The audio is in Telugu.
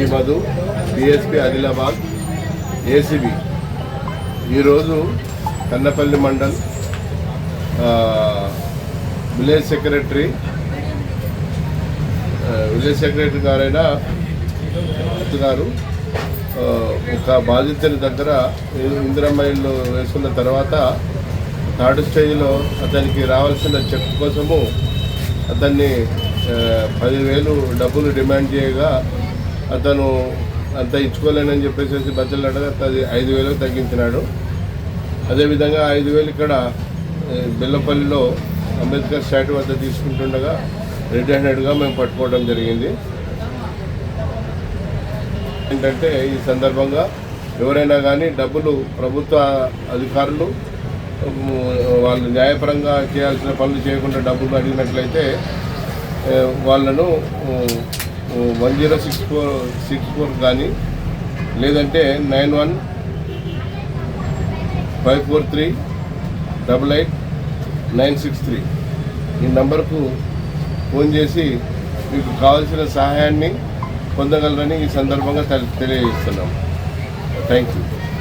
హాజీ మధు డిఎస్పి ఆదిలాబాద్ ఏసీబీ ఈరోజు Kannapalli mandal village secretary village secretary గారైన అత్తు గారు ఒక బాధితుని దగ్గర ఇందిరమ్మ ఇల్లు వేసుకున్న తర్వాత థర్డ్ స్టేజ్లో అతనికి రావాల్సిన చెక్ కోసము అతన్ని పదివేలు డబ్బులు డిమాండ్ చేయగా అతను అంత ఇచ్చుకోలేనని చెప్పేసి బచ్చలాడగా అది ఐదు వేలకు తగ్గించినాడు. అదేవిధంగా ఐదు వేలు ఇక్కడ బిల్లపల్లిలో బెల్లపల్లిలో అంబేద్కర్ స్టాట్యూ వద్ద తీసుకుంటుండగా రెడ్ హ్యాండెడ్గా మేము పట్టుకోవడం జరిగింది. ఏంటంటే ఈ సందర్భంగా ఎవరైనా కానీ డబ్బులు ప్రభుత్వ అధికారులు వాళ్ళు న్యాయపరంగా చేయాల్సిన పనులు చేయకుండా డబ్బులు అడిగినట్లయితే వాళ్ళను one zero six four six four కానీ లేదంటే nine one five four three double eight nine six three. ఈ నంబర్కు ఫోన్ చేసి మీకు కావాల్సిన సహాయాన్ని పొందగలరని ఈ సందర్భంగా తెలియజేస్తున్నాం. Thank you.